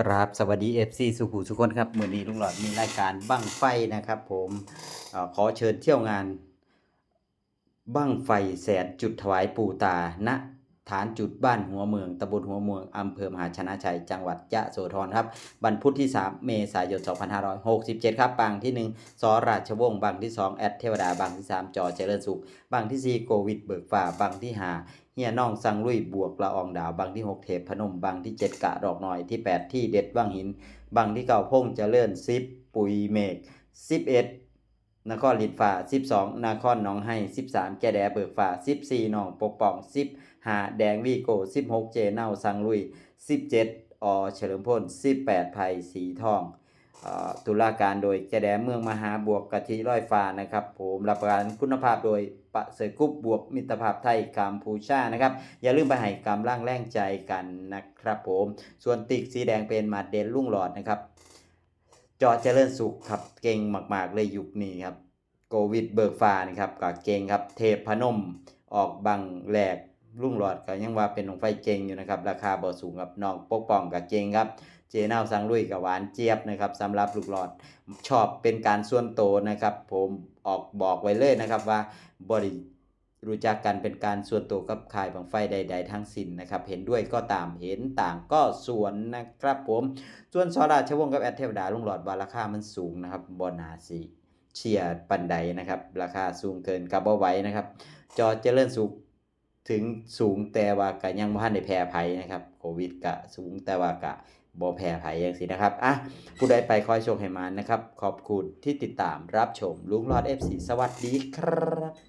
ครับสวัสดี FC สุขุสุคนครับมือนี้ลุงหลอดมีรายการบั้งไฟนะครับ ผมออขอเชิญเที่ยวงาน บั้งไฟแสนจุดถวายปู่ตาณ ฐานจุดบ้านหัวเมืองตำบลหัวเมืองอำเภอมหาชนะชัย จังหวัดยะโสธรครับวันพุธที่ 3 เมษายน 2567 ครับบางที่ 1สราชวงศ์บางที่ 2 แอดเทวดาบางที่ 3 จอเจริญสุขบางที่ 4 โควิดเบิกฟ้าบางที่5เฮียน้องสังลุยบวกละอองดาว บางที่ 6 เทพพนม บางที่ 7 กะดอกน้อยที่ 8 ที่เด็ดว่างหิน บางที่เก่าพงเจริญ10ปุยเมฆ11 นครลินฟ้า12 นครหนองไห้ 13 แก่แดเบิกฟ้า14หนองปกป้อง 15 แดงวีโก 16 เจเน่าสังลุย 17อเฉลิมพล 18ไผ่สีทองออตุลาการโดยแกแดเมืองมหาบวกกะทิร้อยฟ้านะครับผมรับประกันคุณภาพโดยปะเสริกุ๊บบวกมิตรภาพไทยกัมพูชานะครับอย่าลืมไปให้กำลังแรงใจกันนะครับผม ส่วนติกสีแดงเป็นมาเดนลุ่งหลอดนะครับ จอเจริญสุขครับเก่งมาก ๆ เลยยุคนี้ครับโควิดเบิกฟ้านี่ครับก็เก่งครับเทพพนมออกบังแหลกลุ่งหลอดก็ยังว่าเป็นของไฟเก่งอยู่นะครับ ราคาบ่สูงครับน้องปกป้องกับเก่งครับ เจนาวสังลุยกับหวานเจี๊ยบนะครับสำหรับลูกหลอดชอบเป็นการส่วนโตนะครับ ผมออกบอกไว้เลยนะครับว่าบริ รู้จักกันเป็นการส่วนตัวกับขายบังไฟใด ๆ ทั้งสิ้นนะครับ เห็นด้วยก็ตามเห็นต่างก็ส่วนนะครับผมส่วนสราชวงศ์กับแอดเทวดาลุงหลอดว่าราคามันสูงนะครับบอนาสีเชียร์ปันใดนะครับ ราคาสูงเกินกับบ่ไว้นะครับ จอเจริญสุขถึงสูงแต่ว่าก็ยังบ่ทันได้แพ้ภัยนะครับโควิดก็สูงแต่ว่าก็บ่แพ้ภัยจังซี่นะครับอะผู้ใดไปคอยโชคให้มานนะครับ ขอบคุณที่ติดตามรับชมลุงหลอด FC สวัสดีครับ